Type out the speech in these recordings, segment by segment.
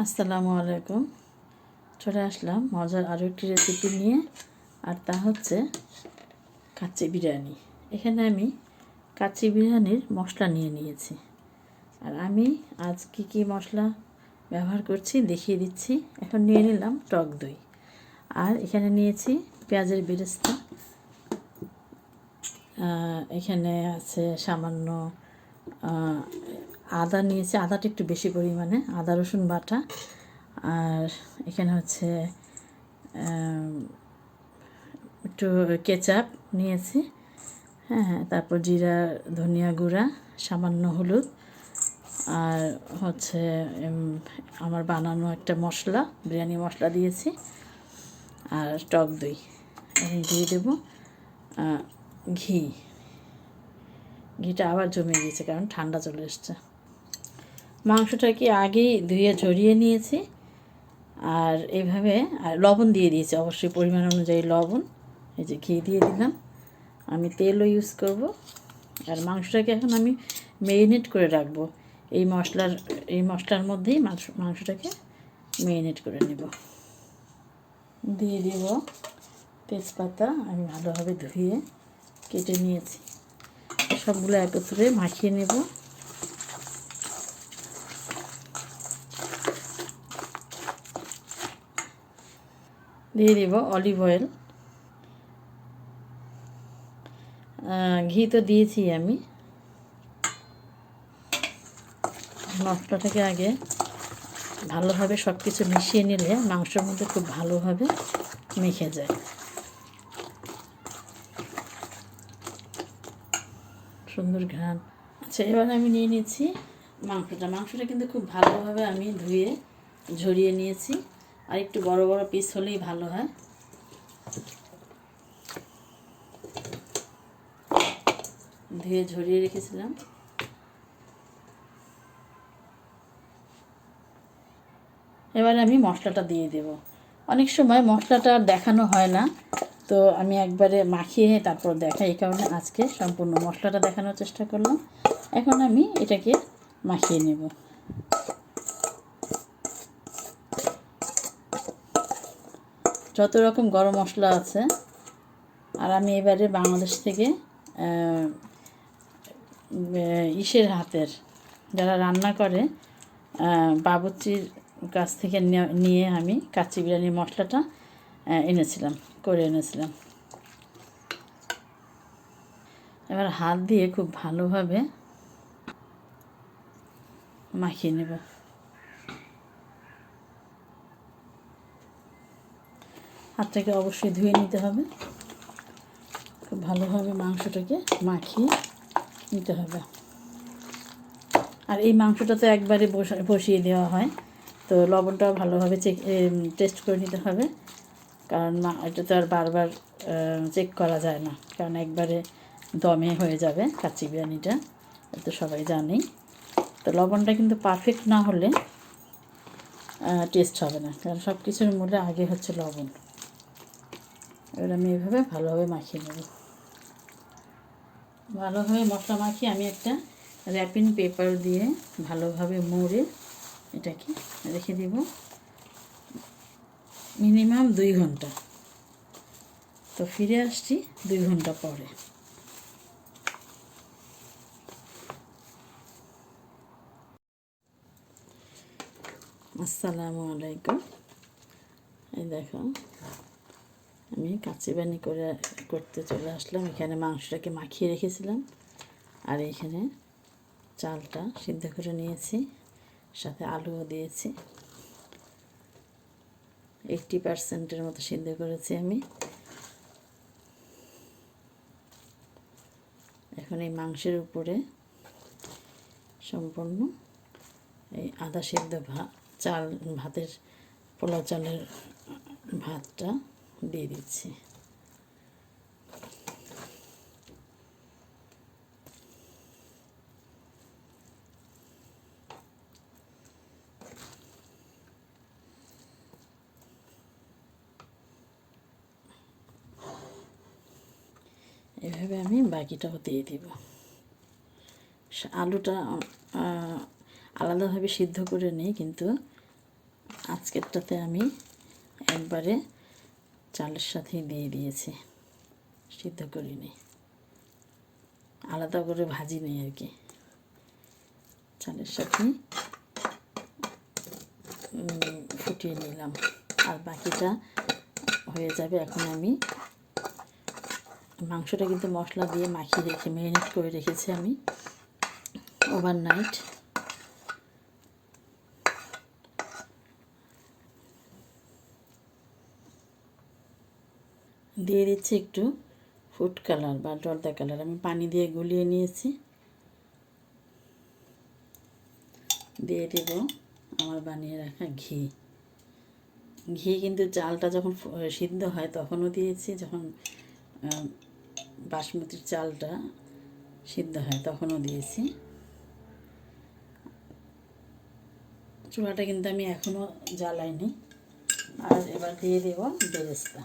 আসসালামু আলাইকুম। চলে আসলাম মজার আরও একটি রেসিপি নিয়ে। আর তা হচ্ছে কাচ্চি বিরিয়ানি। এখানে আমি কাচ্চি বিরিয়ানির মশলা নিয়ে নিয়েছি। আর আমি আজ কী কী মশলা ব্যবহার করছি দেখিয়ে দিচ্ছি। এখন নিয়ে নিলাম টক দই। আর এখানে নিয়েছি পেঁয়াজের বেরেস্তা। এখানে আছে সামান্য আদা নিয়েছি, আদাটা একটু বেশি পরিমাণে, আদা, রসুন বাটা। আর এখানে হচ্ছে একটু কেচাপ নিয়েছি। হ্যাঁ হ্যাঁ তারপর জিরা, ধনিয়া গুঁড়া, সামান্য হলুদ। আর হচ্ছে আমার বানানো একটা মশলা, বিরিয়ানি মশলা দিয়েছি। আর টক দই দিয়ে দেবো। ঘি। ঘিটা আবার জমে গিয়েছে, কারণ ঠান্ডা চলে এসছে। মাংসটাকে আগেই ধুয়ে ঝরিয়ে নিয়েছি আর এভাবে, আর লবণ দিয়ে দিয়েছি অবশ্যই পরিমাণ অনুযায়ী লবণ। এই যে ঘি দিয়ে দিলাম। আমি তেলও ইউজ করব। আর মাংসটাকে এখন আমি মেরিনেট করে রাখব। এই মশলার এই মশলার মধ্যেই মাংস, মাংসটাকে মেরিনেট করে নেব। দিয়ে দিব তেজপাতা। আমি ভালোভাবে ধুয়ে কেটে নিয়েছি। সবগুলো একত্রে মাখিয়ে নেব। দিয়ে দিব অলিভ অয়েল। ঘি তো দিয়েছি আমি। মশলাটাকে আগে ভালোভাবে সব কিছু মিশিয়ে নিলে মাংসের মধ্যে খুব ভালোভাবে মেখে যায়। সুন্দর ঘ্রাণ। আচ্ছা এবার আমি নিয়ে নিয়েছি মাংসটা। মাংসটা কিন্তু খুব ভালোভাবে আমি ধুয়ে ঝরিয়ে নিয়েছি। আর একটু বড় বড় পিস হলেই ভালো, হয়? ধুয়ে ঝরিয়ে রেখেছিলাম। এবারে আমি মশলাটা দিয়ে দেব। অনেক সময় মশলাটা দেখানো হয় না, তো আমি একবারে মাখিয়ে তারপর দেখাই, এই কারণে আজকে সম্পূর্ণ মশলাটা দেখানোর চেষ্টা করলাম। এখন আমি এটাকে মাখিয়ে নেব। যত রকম গরম মশলা আছে, আর আমি এবারে বাংলাদেশ থেকে ইসের হাতের যারা রান্না করে বাবুচির কাছ থেকে নিয়ে আমি কাচ্চি বিরিয়ানির মশলাটা এনেছিলাম, করে এনেছিলাম। এবার হাত দিয়ে খুব ভালোভাবে মাখিয়ে নেব। হাতটাকে অবশ্যই ধুয়ে নিতে হবে। খুব ভালোভাবে মাংসটাকে মাখিয়ে নিতে হবে। আর এই মাংসটা তো একবারে বসা- বসিয়ে দেওয়া হয়। তো লবণটাও ভালোভাবে চেক টেস্ট করে নিতে হবে। কারণ এটা তো আর বারবার চেক করা যায় না। কারণ একবারে দমে হয়ে যাবে কাচ্চি বিরিয়ানিটা, এটা তো সবাই জানেই। তো লবণটা কিন্তু পারফেক্ট না হলে টেস্ট হবে না। কারণ সব কিছুর মূলে আগে হচ্ছে লবণ। এবার আমি এভাবে ভালোভাবে মাখিয়ে নেব। ভালোভাবে মশলা মাখিয়ে আমি একটা র্যাপিং পেপার দিয়ে ভালোভাবে মুড়ে এটাকে রেখে দেব। মিনিমাম দুই ঘণ্টা। তো ফিরে আসছি দুই ঘণ্টা পরে। আসসালামু আলাইকুম। এই দেখো। আমি কাচি বানি করে করতে চলে আসলাম। এখানে মাংসটাকে মাখিয়ে রেখেছিলাম। আর এখানে চালটা সিদ্ধ করে নিয়েছি, সাথে আলুও দিয়েছি। এইটটি পার্সেন্টের মতো সিদ্ধ করেছি আমি। এখন এই মাংসের উপরে সম্পূর্ণ এই আদা সিদ্ধ ভাত চাল, ভাতের পোলাও চালের ভাতটা দিয়ে দিচ্ছি। এভাবে আমি বাকিটাও দিয়ে দিব। আলুটা আলাদাভাবে সিদ্ধ করে নিই, কিন্তু আজকেরটাতে আমি একবারে চালের সাথেই দিয়ে দিয়েছি, সিদ্ধ করিনি আলাদা করে ভাজি নেই আর কি। চালের সাথে ফুটিয়ে নিলাম। আর বাকিটা হয়ে যাবে এখন আমি, মাংসটা কিন্তু মশলা দিয়ে মাখিয়ে রেখে, ম্যারিনেট করে রেখেছি আমি, ওভারনাইট। দিয়ে দিচ্ছি একটু ফুড কালার বা জর্দা কালার আমি পানি দিয়ে গুলিয়ে নিয়েছি। দিয়ে দেব আমার বানিয়ে রাখা ঘি। ঘি কিন্তু চালটা যখন সিদ্ধ হয় তখনও দিয়েছি। যখন বাসমতির চালটা সিদ্ধ হয় তখনও দিয়েছি। চুলাটা কিন্তু আমি এখনও জ্বালাইনি। আর এবার দিয়ে দেব বেরেস্তা।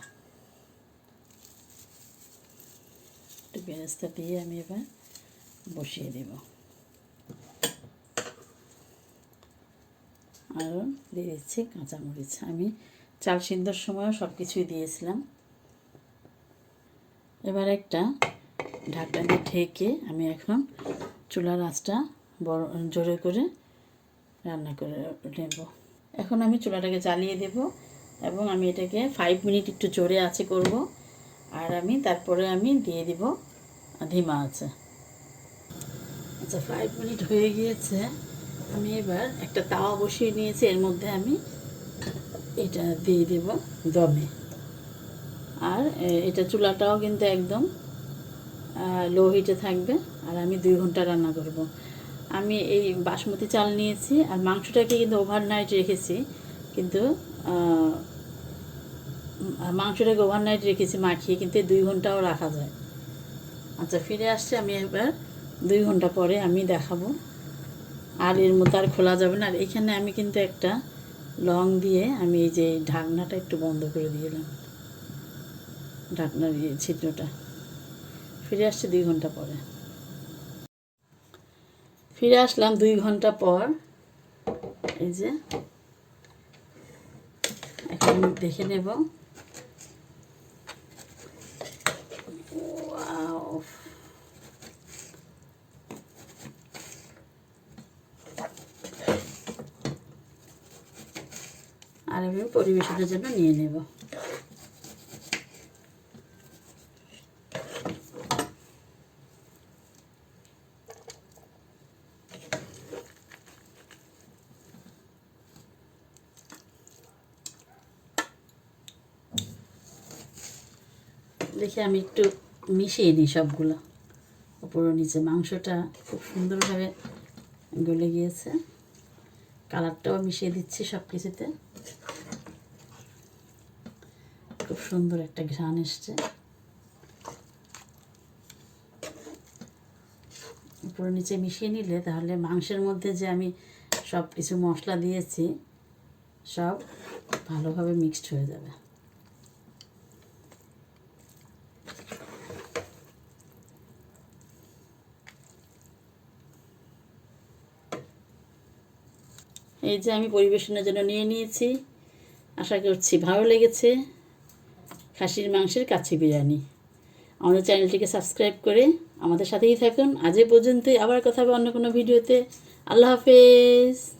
একটু বেরেস্তা দিয়ে আমি এবার বসিয়ে দেব। আরও দিয়ে দিচ্ছি কাঁচামরিচ। আমি চাল সিদ্ধর সময়ও সব কিছুই দিয়েছিলাম। এবার একটা ঢাকনা দিয়ে ঢেকে আমি এখন চুলার আঁচটা বড়, জোরে করে রান্না করে নেব। এখন আমি চুলাটাকে জ্বালিয়ে দেব এবং আমি এটাকে ফাইভ মিনিট একটু জোরে আছে করব। আর আমি তারপরে আমি দিয়ে দিব ধিমা আছে। আচ্ছা ফাইভ মিনিট হয়ে গিয়েছে। আমি এবার একটা তাওয়া বসিয়ে নিয়েছি, এর মধ্যে আমি এটা দিয়ে দেব দমে। আর এটা চুলাটাও কিন্তু একদম লো হিটে থাকবে, আর আমি দুই ঘণ্টা রান্না করব। আমি এই বাসমতি চাল নিয়েছি, আর মাংসটাকে কিন্তু ওভারনাইট রেখেছি, কিন্তু মাংসটাকে ওভারনাইট রেখেছি মাখিয়ে, কিন্তু দুই ঘন্টাও রাখা যায়। আচ্ছা ফিরে আসছে আমি এবার দুই ঘণ্টা পরে আমি দেখাবো। আর এর মতো আর খোলা যাবে না। আর এখানে আমি কিন্তু একটা লং দিয়ে আমি এই যে ঢাকনাটা একটু বন্ধ করে দিলাম ঢাকনার ছিদ্রটা। ফিরে আসছে দুই ঘণ্টা পরে। ফিরে আসলাম দুই ঘণ্টা পর। এই যে, এখন দেখে নেব। Wow. আর আমি পরিবেশনের জন্য নিয়ে নেব দেখি আমি একটু মিশিয়ে নিই সবগুলো। উপর ও নিচে মাংসটা খুব সুন্দরভাবে গলে গিয়েছে। কালারটাও মিশিয়ে দিচ্ছি সব কিছুতে খুব সুন্দর একটা ঘ্রাণ এসছে। উপরে নিচে মিশিয়ে নিলে তাহলে মাংসের মধ্যে যে আমি সব কিছু মশলা দিয়েছি, সব ভালোভাবে মিক্সড হয়ে যাবে। এই যে আমি পরিবেশনের জন্য নিয়ে নিয়েছি। আশা করছি ভালো লেগেছে। খাসির মাংসের কাছে বিরিয়ানি। আমাদের চ্যানেলটিকে সাবস্ক্রাইব করে আমাদের সাথেই থাকুন। আজ পর্যন্তই। আবার কথা হবে অন্য কোনো ভিডিওতে। আল্লাহ হাফেজ।